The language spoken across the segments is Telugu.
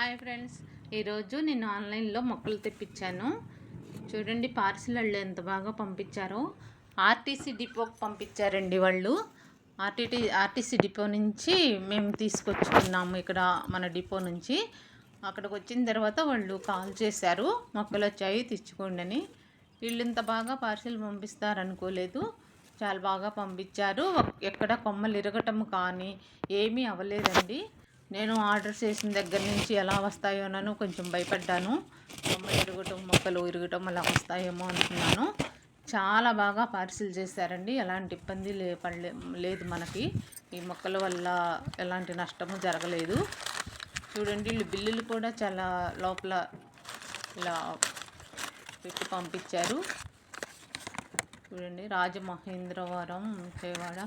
Hi friends. ఈరోజు నేను ఆన్లైన్లో మొక్కలు తెప్పించాను. చూడండి పార్సిల్ వాళ్ళు ఎంత బాగా పంపించారో. ఆర్టీసీ డిపోకి పంపించారండి వాళ్ళు. ఆర్టీటీ ఆర్టీసీ డిపో నుంచి మేము తీసుకొచ్చుకున్నాము ఇక్కడ మన డిపో నుంచి. అక్కడికి వచ్చిన తర్వాత వాళ్ళు కాల్ చేశారు మొక్కలు వచ్చాయి తెచ్చుకోండి అని. వీళ్ళు ఇంత బాగా పార్సిల్ పంపిస్తారనుకోలేదు. చాలా బాగా పంపించారు. ఎక్కడ కొమ్మలు ఇరగటం కానీ ఏమీ అవ్వలేదండి. నేను ఆర్డర్ చేసిన దగ్గర నుంచి ఎలా వస్తాయోనని కొంచెం భయపడ్డాను. కొమ్మలు ఇరగటం మొక్కలు ఇరగటం అలా వస్తాయేమో అనుకున్నాను చాలా బాగా పార్సిల్ చేశారండి. ఎలాంటి ఇబ్బంది లే పడలే లేదు మనకి. ఈ మొక్కల వల్ల ఎలాంటి నష్టము జరగలేదు. చూడండి వీళ్ళు బిల్లులు కూడా చాలా లోపల ఇలా పెట్టి పంపించారు. చూడండి రాజమహేంద్రవరం విజయవాడ.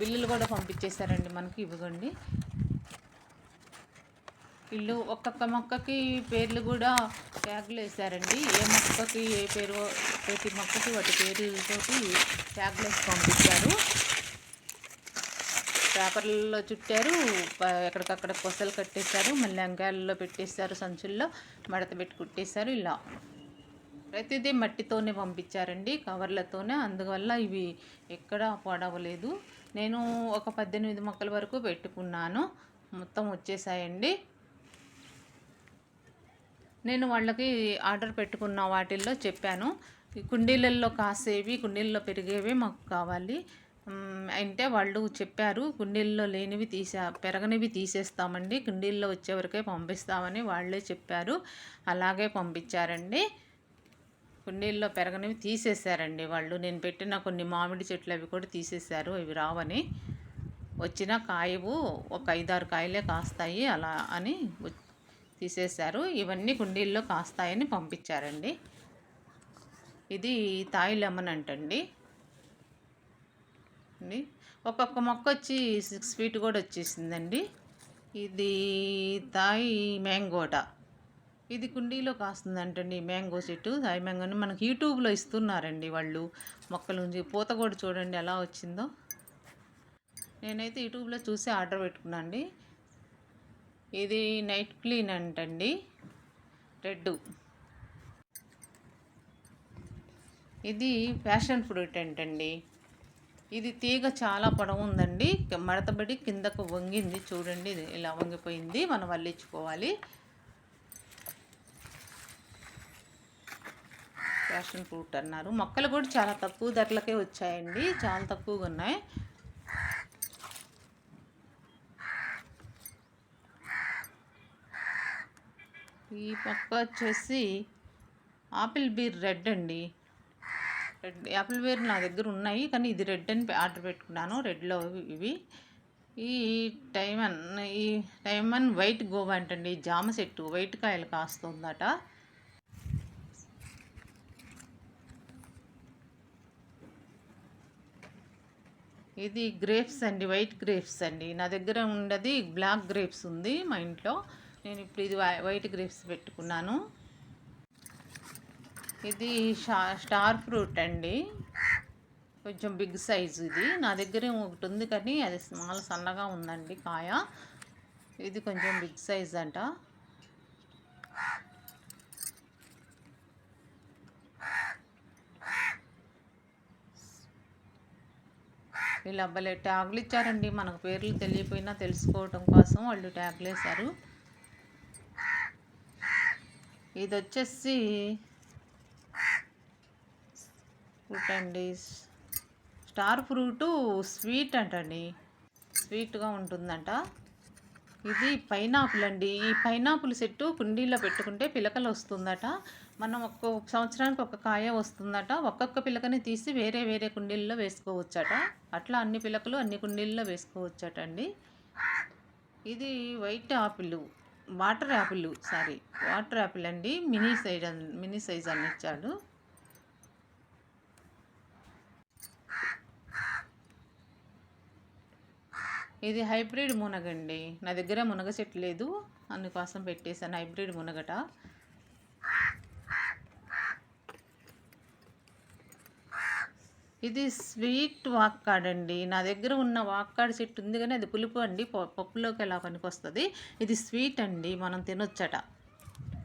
బిల్లులు కూడా పంపించేశారండి మనకి ఇవ్వకండి. ఇల్లు ఒక్కొక్క మొక్కకి పేర్లు కూడా ట్యాగ్లు వేశారండి. ఏ మొక్కకి ఏ పేరు ప్రతి మొక్కకి వాటి పేర్లతోటి ట్యాగ్లు వేసి పంపించారు. పేపర్లలో చుట్టారు ఎక్కడికక్కడ కొసలు కట్టేశారు మళ్ళీ అంకాయల్లో పెట్టేశారు సంచుల్లో మడత పెట్టి కుట్టేశారు ఇలా. ప్రతిదీ మట్టితోనే పంపించారండి కవర్లతోనే. అందువల్ల ఇవి ఎక్కడా పాడవలేదు. నేను ఒక పద్దెనిమిది మొక్కల వరకు పెట్టుకున్నాను. మొత్తం వచ్చేసాయండి. నేను వాళ్ళకి ఆర్డర్ పెట్టుకున్న వాటిల్లో చెప్పాను. ఈ కుండీలల్లో కాసేవి కుండీల్లో పెరిగేవి మాకు కావాలి. అంటే వాళ్ళు చెప్పారు కుండీల్లో లేనివి తీసా పెరగనివి తీసేస్తామండి. కుండీల్లో వచ్చేవరకే పంపిస్తామని వాళ్ళే చెప్పారు. అలాగే పంపించారండి. కుండీల్లో పెరగనివి తీసేశారండి వాళ్ళు. నేను పెట్టిన కొన్ని మామిడి చెట్లు అవి కూడా తీసేశారు. అవి రావని. వచ్చిన కాయవు ఒక ఐదారు కాయలే కాస్తాయి. అలా అని తీసేశారు. ఇవన్నీ కుండీల్లో కాస్తాయని పంపించారండి. ఇది తాయి లెమన్ అంటండి. ఒక్కొక్క మొక్క వచ్చి సిక్స్ ఫీట్ కూడా వచ్చేసిందండి. ఇది తాయి మ్యాంగోటా. ఇది కుండీలో కాస్తుందంటండి మ్యాంగో చెట్టు సాయి మ్యాంగోని మనకి యూట్యూబ్లో ఇస్తున్నారండి వాళ్ళు. మొక్కల నుంచి పూత కూడా చూడండి ఎలా వచ్చిందో. నేనైతే యూట్యూబ్లో చూసి ఆర్డర్ పెట్టుకున్నా అండి. ఇది నైట్ క్లీన్ అంటండి రెడ్ ఇది ప్యాషన్ ఫ్రూట్ అంటండి. ఇది తీగ చాలా పొడవు ఉందండి మడతబడి కిందకు వంగింది. చూడండి ఇది ఇలా వంగిపోయింది మనం వల్లించుకోవాలి. ప్యాషన్ ఫ్రూట్ అన్నారు. మొక్కలు కూడా చాలా తక్కువ ధరలకే వచ్చాయండి. చాలా తక్కువగా ఉన్నాయి. ఈ మొక్క వచ్చేసి ఆపిల్ బీర్ రెడ్ అండి. రెడ్ యాపిల్ బీర్ నా దగ్గర ఉన్నాయి కానీ ఇది రెడ్ అని ఆర్డర్ పెట్టుకున్నాను. రెడ్లో ఇవి. ఈ టైమన్ ఈ టైమన్ వైట్ గోవా అంటండి. జామ చెట్టు వైట్ కాయలు కాస్తుందట. ఇది గ్రేప్స్ అండి వైట్ గ్రేప్స్ అండి. నా దగ్గర ఉండేది బ్లాక్ గ్రేప్స్ ఉంది మా ఇంట్లో. నేను ఇప్పుడు ఇది వై- వైట్ గ్రేప్స్ పెట్టుకున్నాను. ఇది షా స్టార్ ఫ్రూట్ అండి. కొంచెం బిగ్ సైజ్ ఇది. నా దగ్గర ఒకటి ఉంది కానీ అది స్మాల్ సన్నగా ఉందండి కాయ. ఇది కొంచెం బిగ్ సైజ్ అంట. వీళ్ళు అబ్బలే ట్యాగులు ఇచ్చారండి. మనకు పేర్లు తెలియపోయినా తెలుసుకోవటం కోసం వాళ్ళు ట్యాగులు వేశారు. ఇది వచ్చేసి ఫ్రూట్ అండి. స్టార్ ఫ్రూటు స్వీట్ అంటండి. స్వీట్గా ఉంటుందంట. ఇది పైనాపిల్ అండి. ఈ పైనాపిల్ చెట్టు కుండీలో పెట్టుకుంటే పిలకలు వస్తుందట. మనం ఒక్క సంవత్సరానికి ఒక కాయ వస్తుందట. ఒక్కొక్క పిలకని తీసి వేరే వేరే కుండీల్లో వేసుకోవచ్చట. అట్లా అన్ని పిలకలు అన్ని కుండీల్లో వేసుకోవచ్చట అండి. ఇది white apple water apple sorry water apple అండి. మినీ సైజ్ మినీ సైజ్ అని ఇచ్చాడు ఇది హైబ్రిడ్ మునగండి. నా దగ్గర మునగ చెట్టు లేదు. అందుకోసం పెట్టేశాను హైబ్రిడ్ మునగట. ఇది స్వీట్ వాక్కాడ్ అండి నా దగ్గర ఉన్న వాక్కాడ్ చెట్టు ఉంది కానీ అది పులుపు అండి. ప- పప్పులోకి ఎలా పనికొస్తుంది? ఇది స్వీట్ అండి. మనం తినొచ్చట.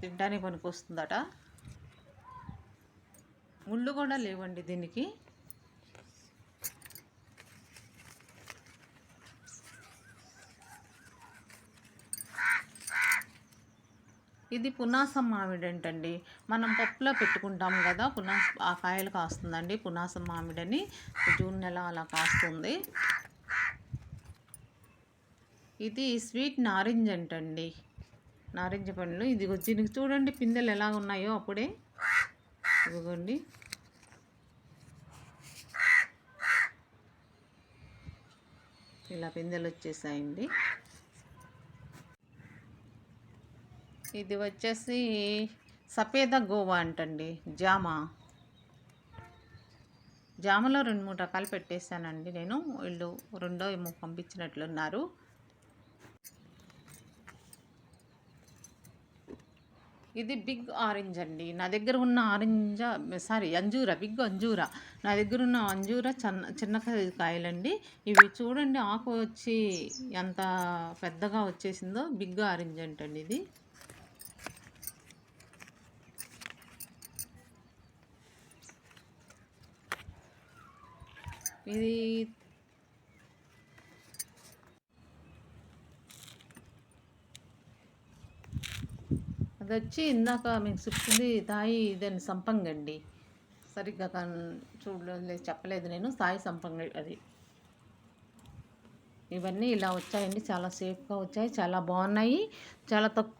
తినడానికి పనికొస్తుందట. ముళ్ళు కూడా లేవండి దీనికి. ఇది పునాసం మామిడి అంటండి మనం పప్పులో పెట్టుకుంటాం కదా పునాస ఆ కాయలు కాస్తుందండి. పునాసం మామిడని జూన్ నెల అలా కాస్తుంది. ఇది స్వీట్ నారింజ్ అంటండి. నారింజ పండ్లు. ఇది దీనికి చూడండి పిందెలు ఎలా ఉన్నాయో అప్పుడే. ఇదిగోండి. ఇలా పిందెలు వచ్చేసాయండి. ఇది వచ్చేసి సఫేద గోవా అంటండి జామ. జామలో రెండు మూడు రకాలు పెట్టేశానండి నేను. వీళ్ళు రెండో ఏమో పంపించినట్లున్నారు. ఇది బిగ్ ఆరెంజ్ అండి. నా దగ్గర ఉన్న ఆరెంజ సారీ అంజూర బిగ్ అంజూర. నా దగ్గర ఉన్న అంజూర చిన్న చిన్న కాయలండి. ఇవి చూడండి ఆకు వచ్చి ఎంత పెద్దగా వచ్చేసిందో బిగ్ ఆరెంజ్ అంటండి ఇది. ఇది అది వచ్చి ఇందాక మీకు చెప్తుంది తాయి ఇదని సంపంగండి సరిగ్గా చూడలేదు చెప్పలేదు నేను తాయి సంపంగ అది. ఇవన్నీ ఇలా వచ్చాయండి చాలా సేఫ్గా వచ్చాయి చాలా బాగున్నాయి చాలా తక్కువ